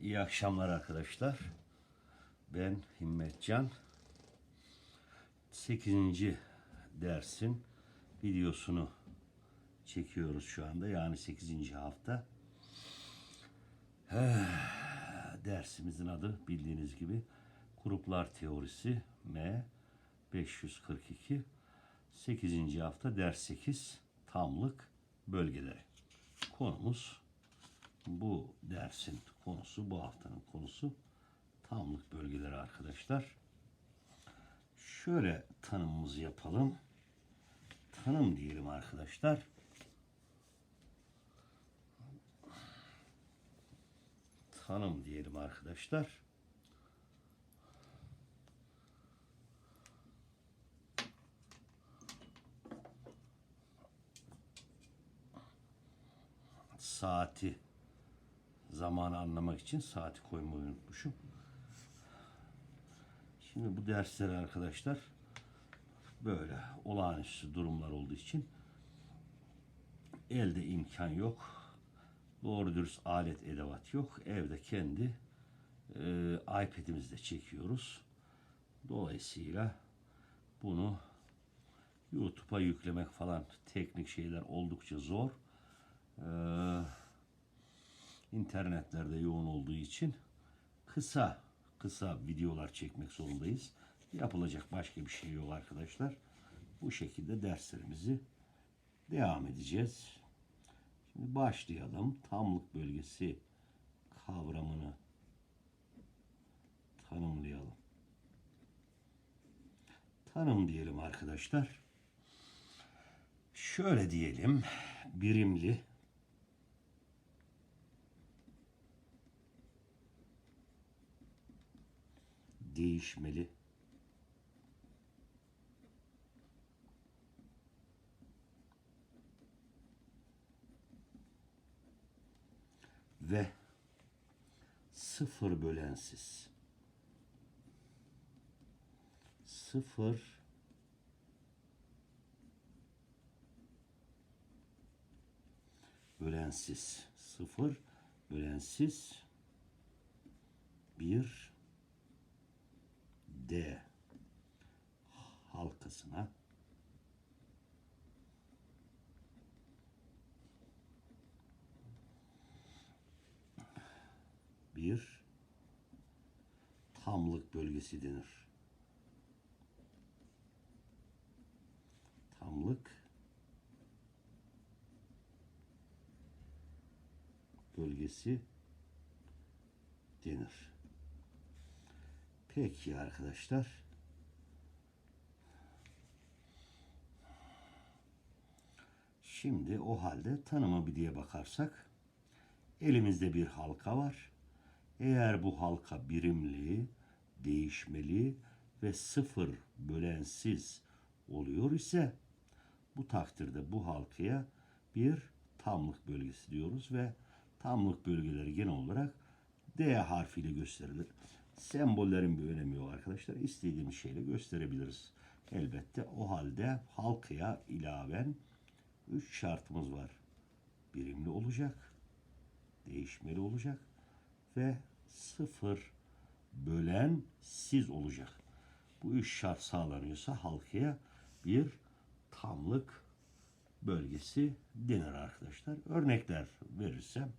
İyi akşamlar arkadaşlar. Ben Himmetcan. 8. dersin videosunu çekiyoruz şu anda. Yani 8. hafta. Dersimizin adı bildiğiniz gibi gruplar teorisi M 542 8. hafta ders 8 tamlık bölgeleri. Konumuz bu dersin konusu, bu haftanın konusu tamlık bölgeleri arkadaşlar. Şöyle tanımımızı yapalım. Tanım diyelim arkadaşlar. Tanım diyelim arkadaşlar. Saati zamanı anlamak için saati koymayı unutmuşum. Şimdi bu dersleri arkadaşlar böyle olağanüstü durumlar olduğu için elde imkan yok. Doğru dürüst alet edevat yok. Evde kendi e, iPad'imizde çekiyoruz. Dolayısıyla bunu YouTube'a yüklemek falan teknik şeyler oldukça zor. Eee internetlerde yoğun olduğu için kısa kısa videolar çekmek zorundayız. Yapılacak başka bir şey yok arkadaşlar. Bu şekilde derslerimizi devam edeceğiz. Şimdi başlayalım. Tamlık bölgesi kavramını tanımlayalım. Tanım diyelim arkadaşlar. Şöyle diyelim. Birimli değişmeli. Ve sıfır bölensiz. Sıfır bölensiz. Sıfır bölensiz bir D halkasına bir tamlık bölgesi denir. Tamlık bölgesi denir. Peki arkadaşlar. Şimdi o halde tanıma bir diye bakarsak elimizde bir halka var. Eğer bu halka birimli, değişmeli ve sıfır bölensiz oluyor ise bu takdirde bu halkaya bir tamlık bölgesi diyoruz ve tamlık bölgeleri genel olarak D harfiyle gösterilir. Sembollerin bir önemi yok arkadaşlar. İstediğimiz şeyle gösterebiliriz. Elbette o halde halkaya ilaven 3 şartımız var. Birimli olacak, değişmeli olacak ve sıfır bölen siz olacak. Bu üç şart sağlanıyorsa halkaya bir tamlık bölgesi denir arkadaşlar. Örnekler verirsem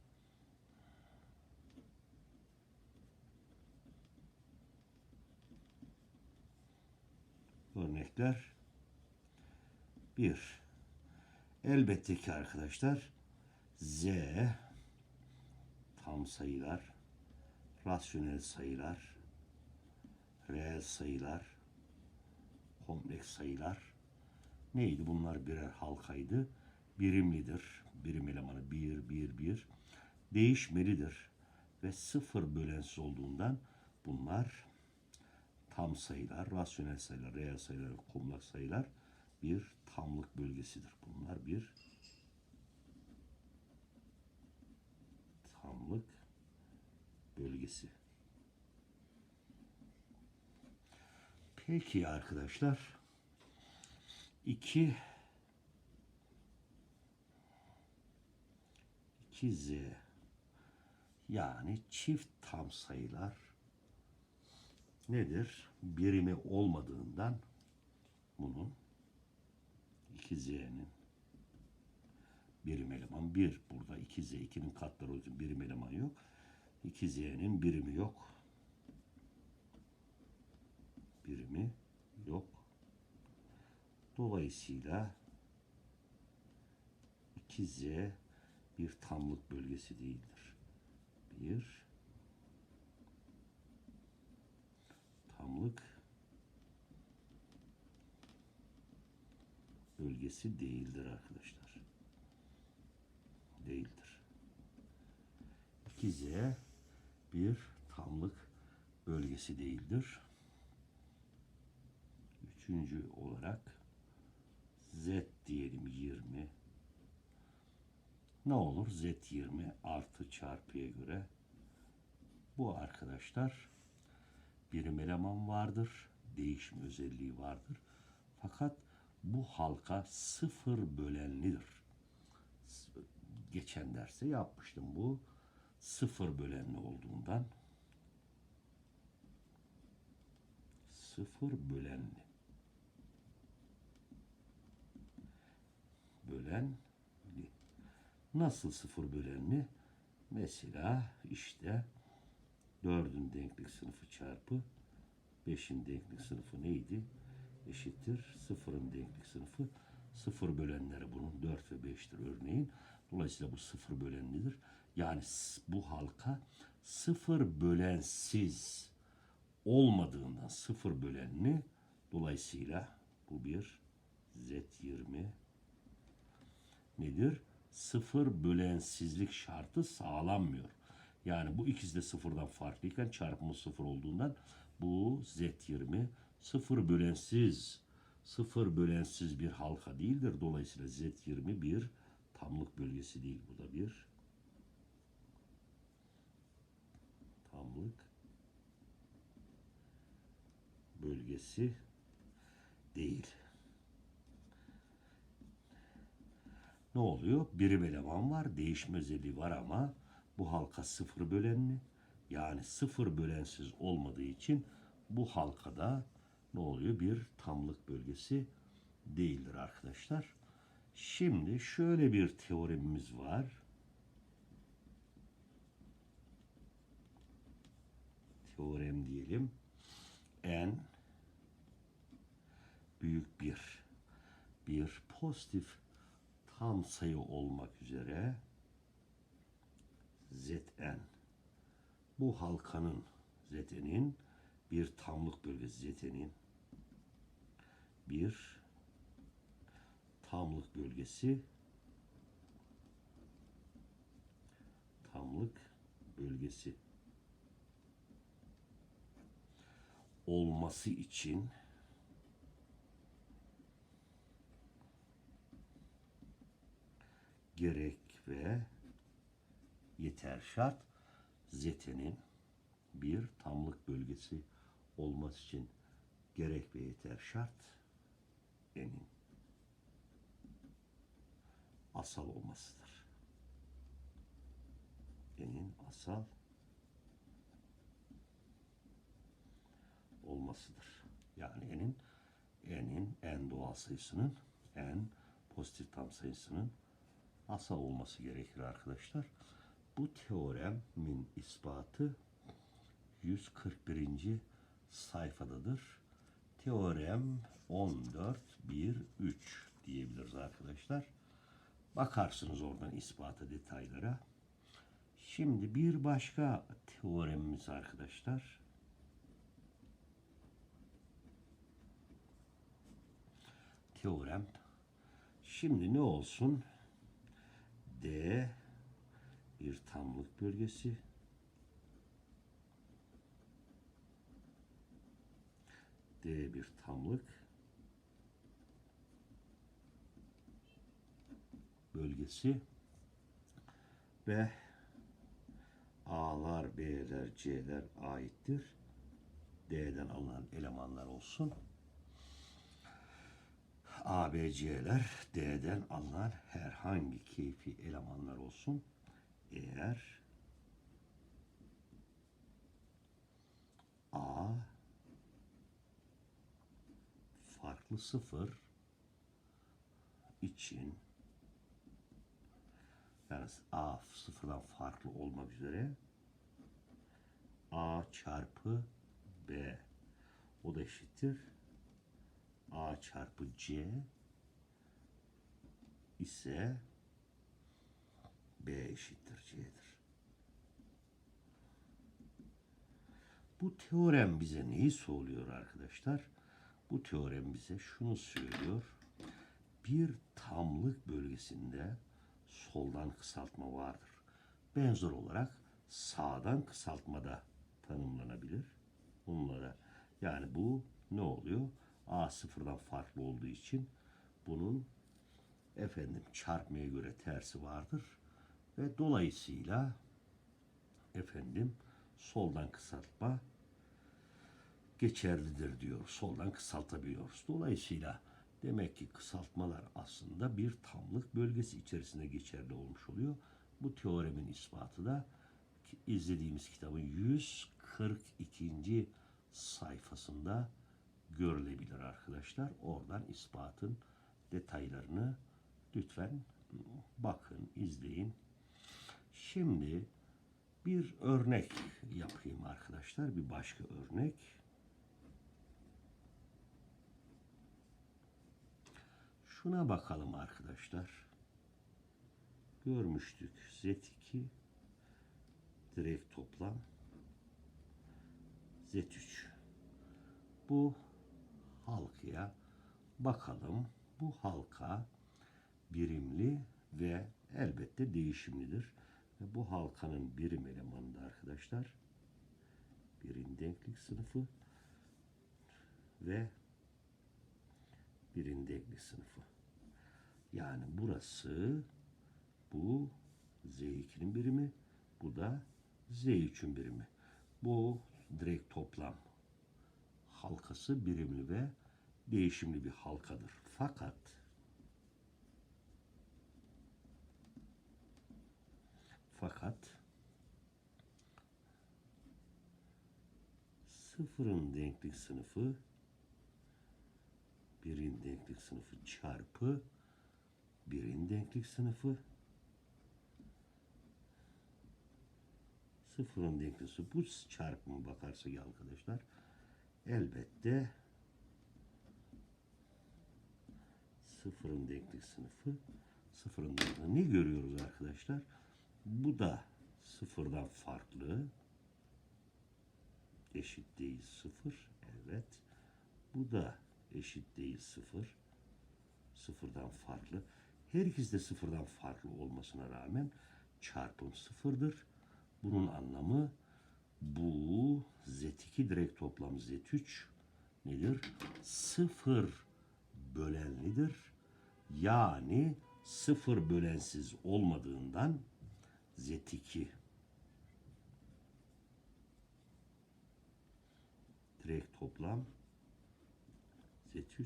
örnekler. Bir, elbette ki arkadaşlar Z tam sayılar, rasyonel sayılar, reel sayılar, kompleks sayılar neydi? Bunlar birer halkaydı. Birimlidir. Birim elemanı bir, bir, bir. Değişmelidir. Ve sıfır bölensiz olduğundan bunlar tam sayılar, rasyonel sayılar, reel sayılar, kompleks sayılar bir tamlık bölgesidir. Bunlar bir tamlık bölgesi. Peki arkadaşlar 2 2Z Yani çift tam sayılar nedir? Birimi olmadığından bunu 2z'nin birim eleman 1. Burada 2z 2'nin katları olsun birim eleman yok. 2z'nin birimi yok. Birimi yok. Dolayısıyla 2z bir tamlık bölgesi değildir. 1 bölgesi değildir arkadaşlar. Değildir. 2z bir tamlık bölgesi değildir. Üçüncü olarak z diyelim 20 ne olur z20 artı çarpıya göre bu arkadaşlar birim eleman vardır değişim özelliği vardır fakat bu halka sıfır bölenlidir. Geçen derste yapmıştım bu. Sıfır bölenli olduğundan. Sıfır bölenli. Bölenli. Nasıl sıfır bölenli? Mesela işte dördün denklik sınıfı çarpı beşin denklik sınıfı neydi? Eşittir sıfırın denklik sınıfı. Sıfır bölenleri bunun dört ve beştir örneğin. Dolayısıyla bu sıfır bölenlidir. Yani bu halka sıfır bölensiz olmadığından sıfır bölenli. Dolayısıyla bu bir Z20 nedir? Sıfır bölensizlik şartı sağlanmıyor. Yani bu ikisi de sıfırdan farklıyken çarpımı sıfır olduğundan bu Z20 sıfır bölensiz sıfır bölensiz bir halka değildir. Dolayısıyla Z20 bir tamlık bölgesi değil. Bu da bir tamlık bölgesi değil. ne oluyor? Birim eleman var, değişme özelliği var ama bu halka sıfır bölenli. Yani sıfır bölensiz olmadığı için bu halkada ne oluyor? Bir tamlık bölgesi değildir arkadaşlar. Şimdi şöyle bir teoremimiz var. Teorem diyelim. N büyük bir bir pozitif tam sayı olmak üzere Zn bu halkanın Zn'in bir tamlık bölgesi Zn'in bir tamlık bölgesi tamlık bölgesi olması için gerek ve yeter şart zetenin bir tamlık bölgesi olması için gerek ve yeter şart enin asal olmasıdır. Enin asal olmasıdır. Yani enin enin en doğal sayısının en pozitif tam sayısının asal olması gerekir arkadaşlar. Bu teoremin ispatı 141. sayfadadır. Teorem 14.1.3 diyebiliriz arkadaşlar. Bakarsınız oradan ispata detaylara. Şimdi bir başka teoremimiz arkadaşlar. Teorem. Şimdi ne olsun? D bir tamlık bölgesi. D bir tamlık bölgesi ve A'lar, B'ler, C'ler aittir. D'den alınan elemanlar olsun. ABC'ler D'den alınan herhangi keyfi elemanlar olsun. Eğer A farklı sıfır için yani A sıfırdan farklı olmak üzere A çarpı B o da eşittir A çarpı C ise B eşittir C'dir. Bu teorem bize neyi söylüyor arkadaşlar? Bu teorem bize şunu söylüyor. Bir tamlık bölgesinde soldan kısaltma vardır. Benzer olarak sağdan kısaltma da tanımlanabilir. Bunlara yani bu ne oluyor? A sıfırdan farklı olduğu için bunun efendim çarpmaya göre tersi vardır ve dolayısıyla efendim soldan kısaltma geçerlidir diyor. Soldan kısaltabiliyoruz. Dolayısıyla demek ki kısaltmalar aslında bir tamlık bölgesi içerisinde geçerli olmuş oluyor. Bu teoremin ispatı da izlediğimiz kitabın 142. sayfasında görülebilir arkadaşlar. Oradan ispatın detaylarını lütfen bakın, izleyin. Şimdi bir örnek yapayım arkadaşlar. Bir başka örnek. Şuna bakalım arkadaşlar. Görmüştük. Z2 direkt toplam Z3. Bu halkaya bakalım. Bu halka birimli ve elbette değişimlidir. Ve bu halkanın birim elemanı da arkadaşlar birin denklik sınıfı ve birin denklik sınıfı. Yani burası bu Z2'nin birimi, bu da Z3'ün birimi. Bu direkt toplam halkası birimli ve değişimli bir halkadır. Fakat fakat sıfırın denklik sınıfı birin denklik sınıfı çarpı birin denklik sınıfı. Sıfırın denklik sınıfı bu çarpımı bakarsak arkadaşlar elbette sıfırın denklik sınıfı sıfırın denklik ne görüyoruz arkadaşlar? Bu da sıfırdan farklı eşit değil sıfır evet. Bu da eşit değil sıfır sıfırdan farklı her ikisi de sıfırdan farklı olmasına rağmen çarpım sıfırdır bunun anlamı bu z2 direkt toplam z3 nedir? Sıfır bölenlidir. Yani sıfır bölensiz olmadığından z2 direkt toplam z3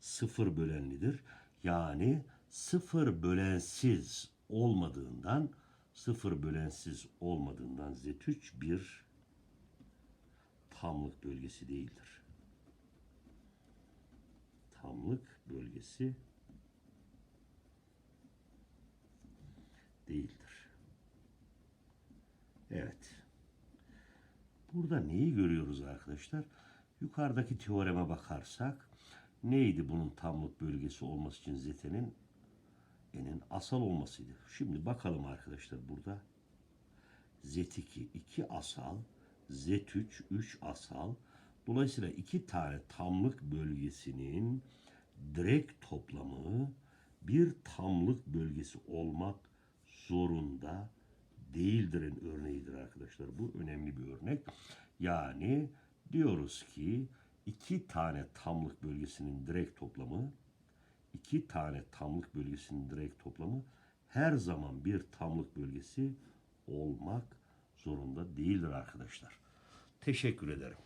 sıfır bölenlidir. Yani sıfır bölensiz olmadığından sıfır bölensiz olmadığından z3 bir tamlık bölgesi değildir. Tamlık bölgesi değildir. Evet. Burada neyi görüyoruz arkadaşlar? Yukarıdaki teoreme bakarsak neydi bunun tamlık bölgesi olması için zetenin n'in asal olmasıydı. Şimdi bakalım arkadaşlar burada. Z2 2 asal, Z3 3 asal. Dolayısıyla iki tane tamlık bölgesinin direkt toplamı bir tamlık bölgesi olmak zorunda değildirin örneğidir arkadaşlar. Bu önemli bir örnek. Yani diyoruz ki iki tane tamlık bölgesinin direkt toplamı iki tane tamlık bölgesinin direkt toplamı her zaman bir tamlık bölgesi olmak zorunda değildir arkadaşlar. Teşekkür ederim.